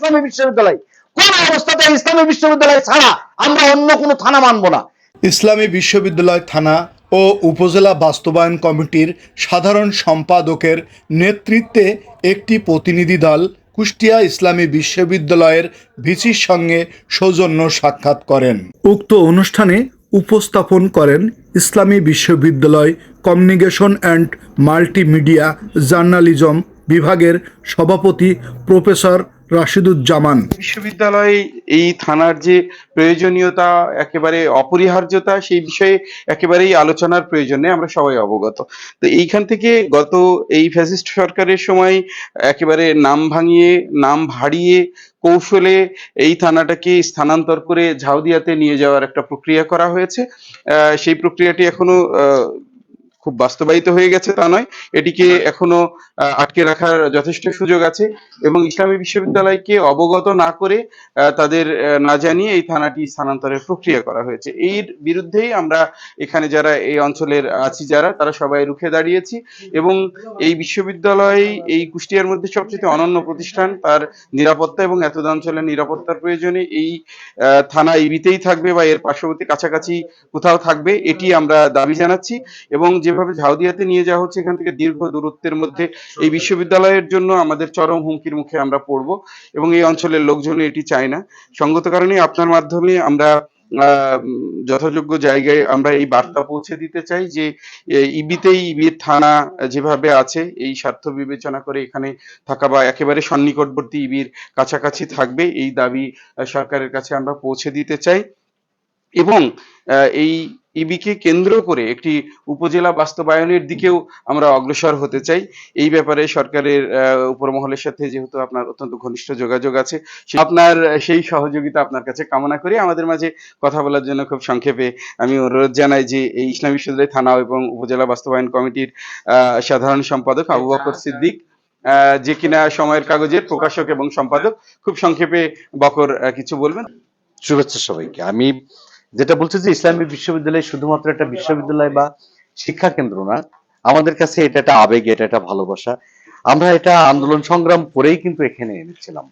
ইসলামী বিশ্ববিদ্যালয়। কোন অবস্থাতে ইসলামী বিশ্ববিদ্যালয় ছাড়া আমরা অন্য কোনো থানা মানবো না। ইসলামী বিশ্ববিদ্যালয় থানা ও উপজেলা বাস্তবায়ন কমিটির সাধারণ সম্পাদকের নেতৃত্বে একটি প্রতিনিধি দল কুষ্টিয়া ইসলামী বিশ্ববিদ্যালয়ের ভিসির সঙ্গে সৌজন্য সাক্ষাৎ করেন। উক্ত অনুষ্ঠানে উপস্থাপন করেন ইসলামী বিশ্ববিদ্যালয় কমিউনিকেশন অ্যান্ড মাল্টিমিডিয়া জার্নালিজম বিভাগের সভাপতি প্রফেসর রাশিদুজ্জামান। বিশ্ববিদ্যালয়ে এই থানার যে প্রয়োজনীয়তা, একেবারে অপরিহার্যতা, সেই বিষয়ে একেবারেই আলোচনার প্রয়োজন আমরা সবাই অবগত। তো এইখান থেকে গত এই ফ্যাসিস্ট সরকারের সময় একেবারে নাম ভাঙিয়ে, নাম ভাড়িয়ে কৌশলে এই থানাটাকে স্থানান্তর করে ঝাউদিয়াতে নিয়ে যাওয়ার একটা প্রক্রিয়া করা হয়েছে। সেই প্রক্রিয়াটি এখনও খুব বাস্তবায়িত হয়ে গেছে তা নয়। এটিকে এখনও আটকে রাখার যথেষ্ট সুযোগ আছে এবং ইসলামী বিশ্ববিদ্যালয়কে অবগত না করে তাদের না জানিয়ে এই থানাটি স্থানান্তরের প্রক্রিয়া করা হয়েছে। এর বিরুদ্ধেই আমরা এখানে যারা এই অঞ্চলের আছি যারা, তারা সবাই রুখে দাঁড়িয়েছি এবং এই বিশ্ববিদ্যালয়, এই কুষ্টিয়ার মধ্যে সবচেয়ে অনন্য প্রতিষ্ঠান, তার নিরাপত্তা এবং এতদ অঞ্চলের নিরাপত্তার প্রয়োজনে এই থানা ইবিতেই থাকবে বা এর পার্শ্ববর্তী কাছাকাছি কোথাও থাকবে, এটি আমরা দাবি জানাচ্ছি এবং যেভাবে ঝাউদিয়াতে নিয়ে যাওয়া হচ্ছে, এখান থেকে দীর্ঘ দূরত্বের মধ্যে এই বিশ্ববিদ্যালয়ের জন্য আমাদের চরম হুমকির মুখে আমরা পড়ব এবং এই অঞ্চলের লোকজন এটি চায় না। সঙ্গত কারণে আপনার মাধ্যমে আমরা যথাযোগ্য জায়গায় আমরা এই বার্তা পৌঁছে দিতে চাই যে ইবিতেই ইবির থানা যেভাবে আছে, এই স্বার্থ বিবেচনা করে এখানে থাকা বা একেবারে সন্নিকটবর্তী ইবির কাছাকাছি থাকবে, এই দাবি সরকারের কাছে আমরা পৌঁছে দিতে চাই। এবং এই ইবিকে কেন্দ্র করে একটি উপজেলা বাস্তবায়নের দিকেও আমরা অগ্রসর হতে চাই। এই ব্যাপারে সরকারের আহ, উপরমহলের সাথে যেহেতু আপনার অত্যন্ত ঘনিষ্ঠ যোগাযোগ আছে আপনার সেই সহযোগিতা আপনার কাছে কামনা করি। আমাদের মাঝে কথা বলার জন্য খুব সংক্ষেপে আমি অনুরোধ জানাই যে এই ইসলাম বিশ্ববিদ্যালয় থানা এবং উপজেলা বাস্তবায়ন কমিটির আহ, সাধারণ সম্পাদক আবু বকর সিদ্দিক আহ, যে কিনা সময়ের কাগজের প্রকাশক এবং সম্পাদক খুব সংক্ষেপে বকর আহ, কিছু বলবেন। শুভেচ্ছা সবাইকে। আমি যেটা বলছি যে ইসলামী বিশ্ববিদ্যালয় শুধুমাত্র একটা বিশ্ববিদ্যালয় বা শিক্ষা কেন্দ্র না, আমাদের কাছে এটা একটা আবেগ, এটা একটা ভালোবাসা। আমরা এটা আন্দোলন সংগ্রাম করেই কিন্তু এখানে এনেছিলাম।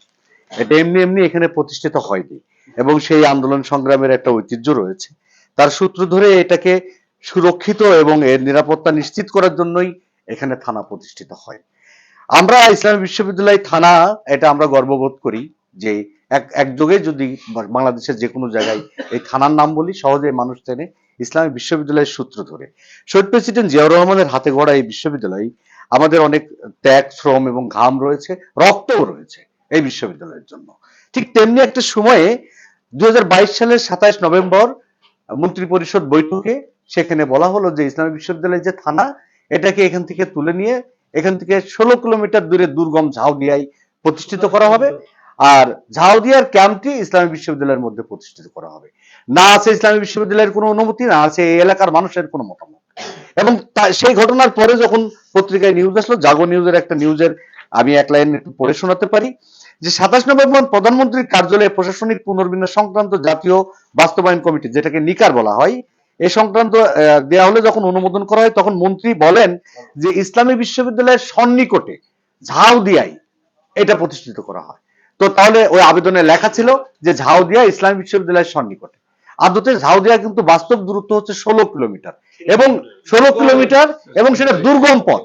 এটা এমনি এমনি এখানে প্রতিষ্ঠিত হয়নি এবং সেই আন্দোলন সংগ্রামের একটা ঐতিহ্য রয়েছে। তার সূত্র ধরে এটাকে সুরক্ষিত এবং এর নিরাপত্তা নিশ্চিত করার জন্যই এখানে থানা প্রতিষ্ঠিত হয়। আমরা ইসলামী বিশ্ববিদ্যালয় থানা, এটা আমরা গর্ববোধ করি যে এক একযোগে যদি বাংলাদেশের যে কোনো জায়গায় এই থানার নাম বলি সহজে মানুষ চেনে ইসলামী বিশ্ববিদ্যালয়ের সূত্র ধরে। শহীদ প্রেসিডেন্ট জিয়াউর রহমানের হাতে গড়া এই বিশ্ববিদ্যালয়, আমাদের অনেক ত্যাগ, শ্রম এবং ঘাম রয়েছে, রক্তও রয়েছে এই বিশ্ববিদ্যালয়ের জন্য। ঠিক তেমনি একটা সময়ে দুই হাজার বাইশ সালের সাতাইশ নভেম্বর মন্ত্রী পরিষদ বৈঠকে সেখানে বলা হলো যে ইসলামী বিশ্ববিদ্যালয়ের যে থানা, এটাকে এখান থেকে তুলে নিয়ে এখান থেকে ষোলো কিলোমিটার দূরে দুর্গম ঝাউদিয়ায় প্রতিষ্ঠিত করা হবে। আর ঝাউদিয়ার ক্যাম্পটি ইসলামী বিশ্ববিদ্যালয়ের মধ্যে প্রতিষ্ঠিত করা হবে। না আছে ইসলামী বিশ্ববিদ্যালয়ের কোনো অনুমতি, না আছে এই এলাকার মানুষের কোনো মতামত। এবং সেই ঘটনার পরে যখন পত্রিকায় নিউজ আসলো, জাগো নিউজের একটা নিউজের আমি এক লাইন একটু পড়ে শোনাতে পারি, যে সাতাশ নভেম্বর প্রধানমন্ত্রীর কার্যালয়ে প্রশাসনিক পুনর্বিন্যাস সংক্রান্ত জাতীয় বাস্তবায়ন কমিটি, যেটাকে নিকার বলা হয়, এ সংক্রান্ত দেয়া হলে যখন অনুমোদন করা হয়, তখন মন্ত্রী বলেন যে ইসলামী বিশ্ববিদ্যালয়ের সন্নিকটে ঝাউদিয়ায় এটা প্রতিষ্ঠিত করা হয়। তো তাহলে ওই আবেদনে লেখা ছিল যে ঝাউদিয়া ইসলামী বিশ্ববিদ্যালয়ের সন্নিকটে। আদতে ঝাউদিয়া কিন্তু বাস্তব দূরত্ব হচ্ছে ষোলো কিলোমিটার। এবং ষোলো কিলোমিটার এবং সেটা দুর্গম পথ।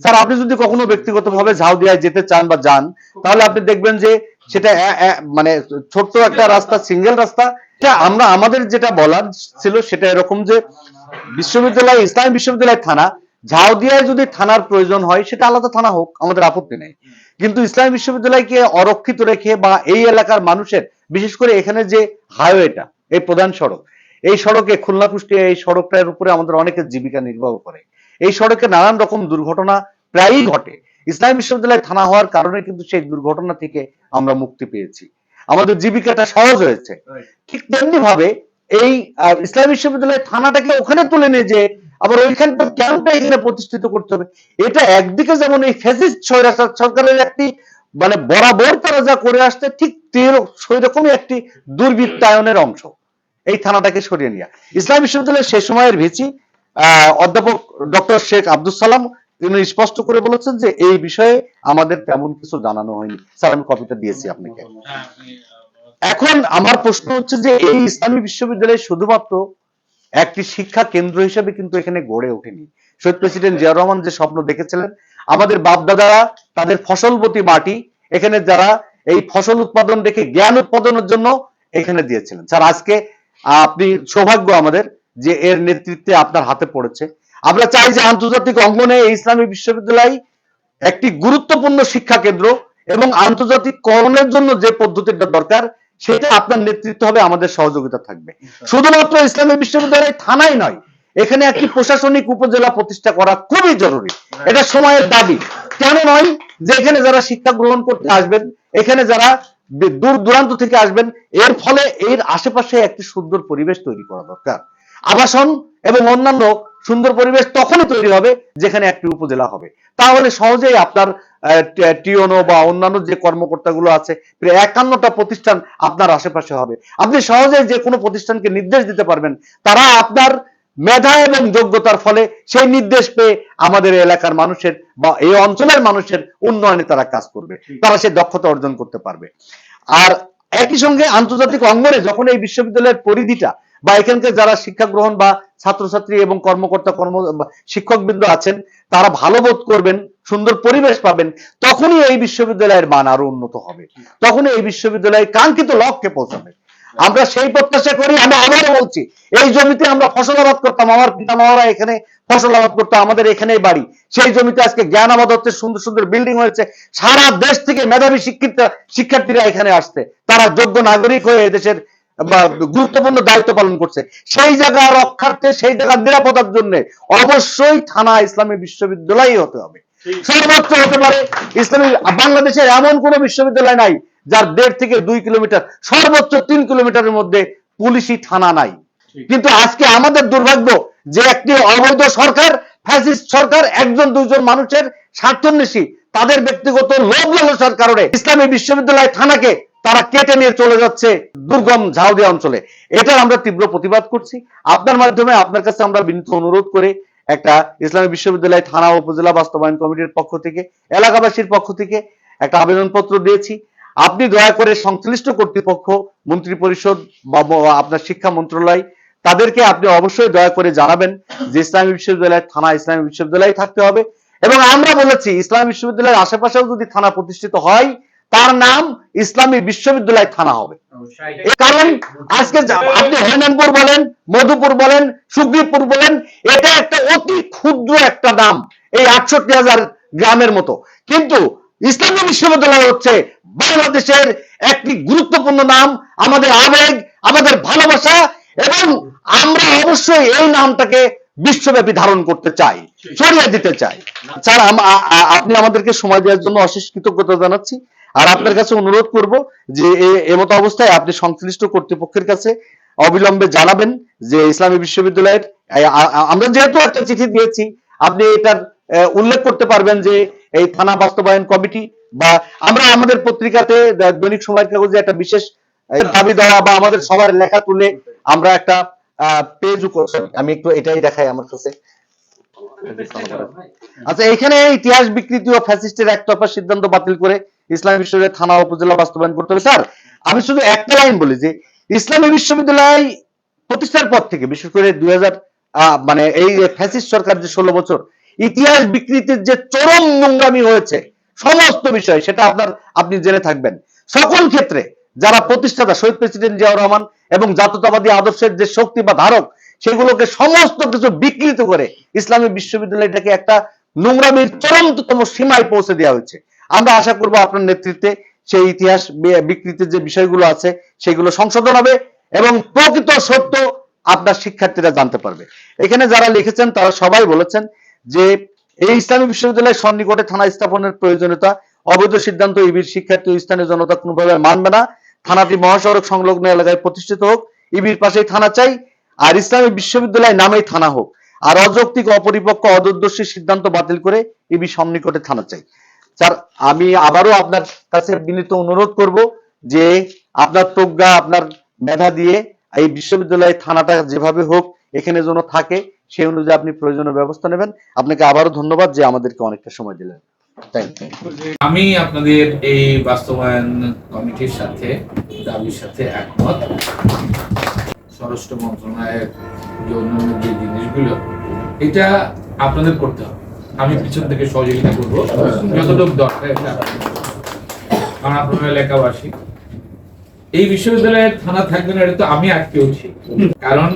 স্যার, আপনি যদি কখনো ব্যক্তিগতভাবে ঝাউদিয়ায় যেতে চান বা যান, তাহলে আপনি দেখবেন যে সেটা মানে ছোট্ট একটা রাস্তা, সিঙ্গেল রাস্তা। আমরা, আমাদের যেটা বলার ছিল সেটা এরকম যে বিশ্ববিদ্যালয়, ইসলামী বিশ্ববিদ্যালয় থানা, ঝাউদিয়ায় যদি থানার প্রয়োজন হয়, সেটা আলাদা থানা হোক, আমাদের আপত্তি নেই। কিন্তু ইসলামী বিশ্ববিদ্যালয়কে অরক্ষিত রেখে বা এই এলাকার মানুষের বিশেষ করে এখানে যে হাইওয়েটা এই প্রধান সড়ক এই সড়কে খুলনা কুষ্টিয়া এই সড়কটার উপরে আমাদের অনেকের জীবিকা নির্বাহ করে। এই সড়কে নানান রকম দুর্ঘটনা প্রায়ই ঘটে। ইসলামী বিশ্ববিদ্যালয় থানা হওয়ার কারণে কিন্তু সেই দুর্ঘটনা থেকে আমরা মুক্তি পেয়েছি। আমাদের জীবিকাটা সহজ হয়েছে। ঠিক তেমনি ভাবে এই ইসলামী বিশ্ববিদ্যালয় থানাটাকে ওখানে তুলে নিয়ে যে আবার ওইখানকার ক্যাম্পটা এখানে প্রতিষ্ঠিত করতে হবে। এটা একদিকে যেমন এই ফ্যাসিস্ট স্বৈরাচার সরকারের একটি মানে বরাবর তারা যা করে আসছে, ঠিক সেই রকমই একটি দুর্বৃত্তায়নের অংশ। এই থানাটাকে সরিয়ে নেওয়া ইসলাম বিশ্ববিদ্যালয়ের সে সময়ের ভিচি অধ্যাপক ডক্টর শেখ আব্দুল সালাম, তিনি স্পষ্ট করে বলেছেন যে এই বিষয়ে আমাদের তেমন কিছু জানানো হয়নি। স্যার, আমি কপিটা দিয়েছি আপনাকে। এখন আমার প্রশ্ন হচ্ছে যে এই ইসলামী বিশ্ববিদ্যালয় শুধুমাত্র একটি শিক্ষা কেন্দ্র হিসেবে কিন্তু এখানে গড়ে ওঠেনি। শহীদ প্রেসিডেন্ট জিয়া রহমান যে স্বপ্ন দেখেছিলেন, আমাদের বাপদাদারা তাদের ফসলবতী মাটি এখানে যারা এই ফসল উৎপাদন দেখে জ্ঞান উৎপাদনের জন্য এখানে দিয়েছিলেন। স্যার, আজকে আপনি, সৌভাগ্য আমাদের যে এর নেতৃত্বে আপনার হাতে পড়েছে। আমরা চাই যে আন্তর্জাতিক অঙ্গনে এই ইসলামী বিশ্ববিদ্যালয় একটি গুরুত্বপূর্ণ শিক্ষা কেন্দ্র এবং আন্তর্জাতিক করণের জন্য যে পদ্ধতিটা দরকার সেটা আপনার নেতৃত্ব হবে আমাদের সহযোগিতা থাকবে। শুধুমাত্র ইসলামী বিশ্ববিদ্যালয় থানাই নয় এখানে একটি প্রশাসনিক উপজেলা প্রতিষ্ঠা করা খুবই জরুরি। এটা সময়ের দাবি। কেন নয় যে এখানে যারা শিক্ষা গ্রহণ করতে আসবেন এখানে যারা দূর দূরান্ত থেকে আসবেন এর ফলে এর আশেপাশে একটি সুন্দর পরিবেশ তৈরি করা দরকার। আবাসন এবং অন্যান্য সুন্দর পরিবেশ তখনই তৈরি হবে যেখানে একটি উপজেলা হবে। তাহলে সহজেই আপনার টিওনো বা অন্যান্য যে কর্মকর্তাগুলো আছে প্রায় একান্নটা প্রতিষ্ঠান আপনার আশেপাশে হবে। আপনি সহজেই যে কোনো প্রতিষ্ঠানকে নির্দেশ দিতে পারবেন। তারা আপনার মেধা এবং যোগ্যতার ফলে সেই নির্দেশ পেয়ে আমাদের এলাকার মানুষের বা এই অঞ্চলের মানুষের উন্নয়নে তারা কাজ করবে। তারা সেই দক্ষতা অর্জন করতে পারবে। আর একই সঙ্গে আন্তর্জাতিক অঙ্গনে যখন এই বিশ্ববিদ্যালয়ের পরিধিটা বা এখানকার যারা শিক্ষা গ্রহণ বা ছাত্রছাত্রী এবং কর্মকর্তা, কর্ম, শিক্ষকবৃন্দ আছেন, তারা ভালো বোধ করবেন, সুন্দর পরিবেশ পাবেন, তখনই এই বিশ্ববিদ্যালয়ের মান আরও উন্নত হবে। তখনই এই বিশ্ববিদ্যালয় কাঙ্ক্ষিত লক্ষ্যে পৌঁছাবে। আমরা সেই প্রত্যাশা করি, আমি আবারও বলছি, এই জমিতে আমরা ফসল আবাদ করতাম, আমার পিতা মামারা এখানে ফসল আবাদ করতো, আমাদের এখানেই বাড়ি। সেই জমিতে আজকে জ্ঞান আবাদ হচ্ছে, সুন্দর সুন্দর বিল্ডিং হয়েছে, সারা দেশ থেকে মেধাবী শিক্ষিত শিক্ষার্থীরা এখানে আসছে। তারা যোগ্য নাগরিক হয়ে এদেশের বা গুরুত্বপূর্ণ দায়িত্ব পালন করছে। সেই জায়গা রক্ষার্থে সেই জায়গার নিরাপত্তার জন্য অবশ্যই থানা ইসলামী বিশ্ববিদ্যালয় হতে হবে। সর্বোচ্চ হতে পারে ইসলামী বাংলাদেশের এমন কোন বিশ্ববিদ্যালয় নাই যার দেড় থেকে দুই কিলোমিটার সর্বোচ্চ তিন কিলোমিটারের মধ্যে পুলিশি থানা নাই। কিন্তু আজকে আমাদের দুর্ভাগ্য যে একটি অবৈধ সরকার ফ্যাসিস্ট সরকার একজন দুইজন মানুষের স্বার্থন্বেষী তাদের ব্যক্তিগত লোভ লালসার কারণে ইসলামী বিশ্ববিদ্যালয় থানাকে তারা কেটে নিয়ে চলে যাচ্ছে দুর্গম ঝাউদিয়া অঞ্চলে। এটার আমরা তীব্র প্রতিবাদ করছি। আপনার মাধ্যমে আপনার কাছে আমরা বিনীত অনুরোধ করে একটা ইসলামী বিশ্ববিদ্যালয় থানা উপজেলা বাস্তবায়ন কমিটির পক্ষ থেকে, এলাকাবাসীর পক্ষ থেকে একটা আবেদনপত্র দিয়েছি। আপনি দয়া করে সংশ্লিষ্ট কর্তৃপক্ষ, মন্ত্রী পরিষদ বা, আপনার শিক্ষা মন্ত্রণালয়, তাদেরকে আপনি অবশ্যই দয়া করে জানাবেন যে ইসলামী বিশ্ববিদ্যালয় থানা ইসলামী বিশ্ববিদ্যালয় থাকতে হবে। এবং আমরা বলেছি, ইসলামী বিশ্ববিদ্যালয়ের আশেপাশেও যদি থানা প্রতিষ্ঠিত হয় তার নাম ইসলামী বিশ্ববিদ্যালয় থানা হবে। কারণ আজকে আপনি হেনানপুর বলেন মধুপুর বলেন সুগ্রীবপুর বলেন এটা একটা অতি ক্ষুদ্র একটা নাম এই আটষট্টি হাজার গ্রামের মতো। কিন্তু ইসলামী বিশ্ববিদ্যালয় হচ্ছে বাংলাদেশের একটি গুরুত্বপূর্ণ নাম আমাদের আবেগ আমাদের ভালোবাসা এবং আমরা অবশ্যই এই নামটাকে বিশ্বব্যাপী ধারণ করতে চাই ছড়িয়ে দিতে চাই। স্যার আপনি আমাদেরকে সময় দেওয়ার জন্য অশেষ কৃতজ্ঞতা জানাচ্ছি। আর আপনার কাছে অনুরোধ করব যে এমতো অবস্থায় আপনি সংশ্লিষ্ট কর্তৃপক্ষের কাছে অবিলম্বে জানাবেন যে ইসলামী বিশ্ববিদ্যালয়ের আমরা যেহেতু একটা চিঠি দিয়েছি, আপনি এটার উল্লেখ করতে পারবেন যে এই থানা বাস্তবায়ন কমিটি বা আমরা আমাদের পত্রিকাতে দৈনিক সময়ের কাগজে একটা বিশেষ দাবি দেওয়া বা আমাদের সবার লেখা তুলে আমরা একটা পেজ আমি একটু এটাই দেখাই আমার কাছে। আচ্ছা এখানে ইতিহাস বিকৃতি ও ফ্যাসিস্টের একতরফা সিদ্ধান্ত বাতিল করে ইসলামী বিশ্ববিদ্যালয় থানা উপজেলা বাস্তবায়ন করতে হবে। স্যার, আমি শুধু একটা লাইন বলি যে, ইসলামী বিশ্ববিদ্যালয় প্রতিষ্ঠার পর থেকে, বিশেষ করে দুই মানে এই ফ্যাসিস্ট সরকার যে ষোলো বছর, ইতিহাস বিকৃতির যে চরম নোংরামি হয়েছে, সমস্ত বিষয় সেটা আপনার, আপনি জেনে থাকবেন। সকল ক্ষেত্রে যারা প্রতিষ্ঠাতা, শহীদ প্রেসিডেন্ট জিয়াউর রহমান এবং জাতীয়তাবাদী আদর্শের যে শক্তি বা ধারক, সেগুলোকে সমস্ত কিছু বিকৃত করে ইসলামী বিশ্ববিদ্যালয়টাকে একটা নোংরামির চরমতম সীমায় পৌঁছে দেওয়া হয়েছে। আমরা আশা করব আপনার নেতৃত্বে সেই ইতিহাস বিকৃতির যে বিষয়গুলো আছে, সেগুলো সংশোধন হবে এবং প্রকৃত সত্য আপনার শিক্ষার্থীরা জানতে পারবে। এখানে যারা লিখেছেন, তারা সবাই বলেছেন যে এই ইসলামী বিশ্ববিদ্যালয়ের সন্নিকটে থানা স্থাপনের প্রয়োজনীয়তা, অবৈধ সিদ্ধান্ত, ইবির শিক্ষার্থী স্থানীয় জনতা কোনোভাবে মানবে না। থানাটি মহাসড়ক সংলগ্ন এলাকায় প্রতিষ্ঠিত হোক, ইবির পাশেই থানা চাই, আর ইসলামী বিশ্ববিদ্যালয় নামেই থানা হোক। আর অযৌক্তিক, অপরিপক্ক, অদূরদর্শী সিদ্ধান্ত বাতিল করে ইবি সন্নিকটে থানা চাই। স্যার, আমি আবারও আপনার কাছে বিনীত অনুরোধ করব যে আপনার প্রজ্ঞা, আপনার মেধা দিয়ে এই বিশ্ববিদ্যালয় থানাটা যেভাবে হোক এখানে যেন থাকে, সেই অনুযায়ী আপনি প্রয়োজনীয় ব্যবস্থা নেবেন। আপনাকে আবারও ধন্যবাদ যে আমাদেরকে অনেকটা সময় দিলেন। আমি আপনাদের এই বাস্তবায়ন কমিটির সাথে, দাবির সাথে একমত। স্বরাষ্ট্র মন্ত্রণালয়ের যে অন্যান্য যে জিনিসগুলো, এটা আপনাদের করতে হবে। আমি পিছন থেকে সহযোগিতা করব। যতটুকু দরকার কারণ এলাকাবাসী। এই বিশ্ববিদ্যালয়ে থানা থাকবে না, এটা তো আমি আটকেওছি কারণ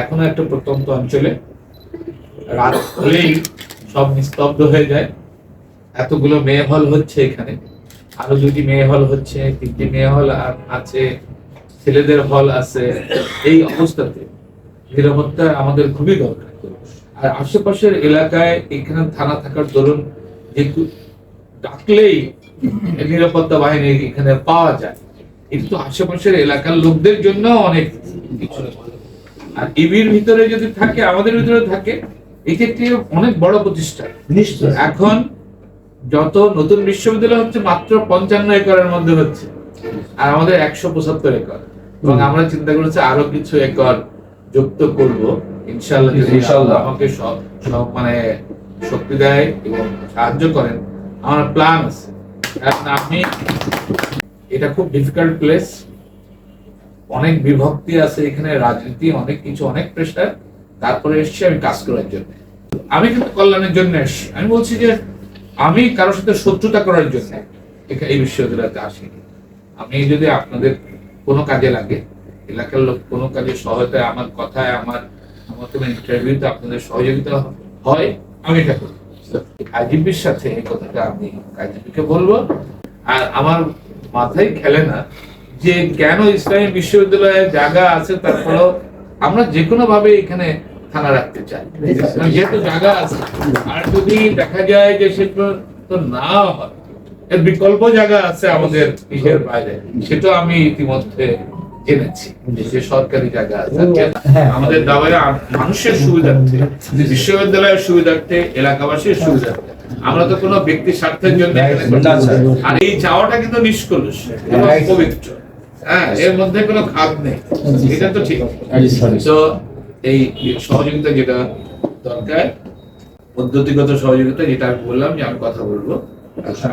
এখনও একটা প্রত্যন্ত অঞ্চলে রাত হলেই সব নিস্তব্ধ হয়ে যায়। এতগুলো মেয়ে হল হচ্ছে এখানে। আরও দুটি মেয়ে হল হচ্ছে, তিনটি মেয়ে হল আছে, ছেলেদের হল আছে। এই অবস্থাতে নিরাপত্তা আমাদের খুবই দরকার। আর আশেপাশের এলাকায় এখানে থানা থাকার দরুন যেহেতু ডাকলেই নিরাপত্তা বাহিনী এখানে পাওয়া যায় কিন্তু আশেপাশের এলাকার লোকদের জন্য অনেক কিছু। আর ইবির ভিতরে যদি থাকে আমাদের ভিতরে থাকে এটি একটি অনেক বড় প্রতিষ্ঠান। নিশ্চয় এখন যত নতুন বিশ্ববিদ্যালয় হচ্ছে মাত্র পঞ্চান্ন একরের মধ্যে হচ্ছে। আর আমাদের একশো পঁচাত্তর একর। এবং আমরা চিন্তা করেছি আরও কিছু একর যুক্ত করব। ইনশাল্লাহ। আল্লাহ আমাকে সব সব মানে শক্তি দেয় এবং সাহায্য করেন। আমার প্ল্যান আছে। কারণ আমি এটা খুব ডিফিকাল্ট প্লেস অনেক বিভক্তি আছে এখানে রাজনীতি অনেক কিছু অনেক প্রেশার তারপরে এসছি আমি কাজ করার জন্য। আমি কিন্তু কল্যাণের জন্য এসছি। আমি বলছি যে আমি কারোর সাথে শত্রুতা করার জন্য এই বিশ্ববিদ্যালয়তে আসিনি। আমি যদি আপনাদের কোনো কাজে লাগে এলাকার লোক কোনো কাজে সহায়তায় আমার কথায় আমার কোনো ইন্টারভিউতে আপনাদের সহযোগিতা হয়। আমি এটা আইজিপির সাথে এই কথাটা আমি আইজিপিকে বলব। আর আমার মাথায় খেলে না যে কেন ইসলামী বিশ্ববিদ্যালয়ে জায়গা আছে তারপরেও আমরা যে কোনো ভাবে এখানে থানা রাখতে চাই। যেহেতু জায়গা আছে, আর যদি দেখা যায় যে সেটা তো না হয়, এর বিকল্প জায়গা আছে আমাদের ইসের বাইরে, সেটা আমি ইতিমধ্যে জেনেছি যে সরকারি জায়গা আছে। আমাদের মানুষের সুবিধার্থে বিশ্ববিদ্যালয়ের সুবিধার্থে এলাকাবাসীর সুবিধার্থে। আমরা তো কোনো ব্যক্তি স্বার্থের জন্য না। আর এই চাওয়াটা কিন্তু নিষ্কলুষ পবিত্র। হ্যাঁ এর মধ্যে কোনো খাদ নেই। এটা তো ঠিক। তো এই সহযোগিতা যেটা দরকার পদ্ধতিগত সহযোগিতা যেটা আমি বললাম যে আমি কথা বলব।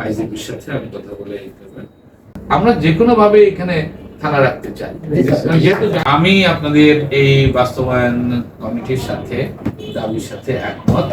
আইজিপির সাথে আমি কথা বলে আমরা যে কোনো ভাবে এখানে থানা রাখতে চাই। আমি আপনাদের এই বাস্তবায়ন কমিটির সাথে দাবির সাথে একমত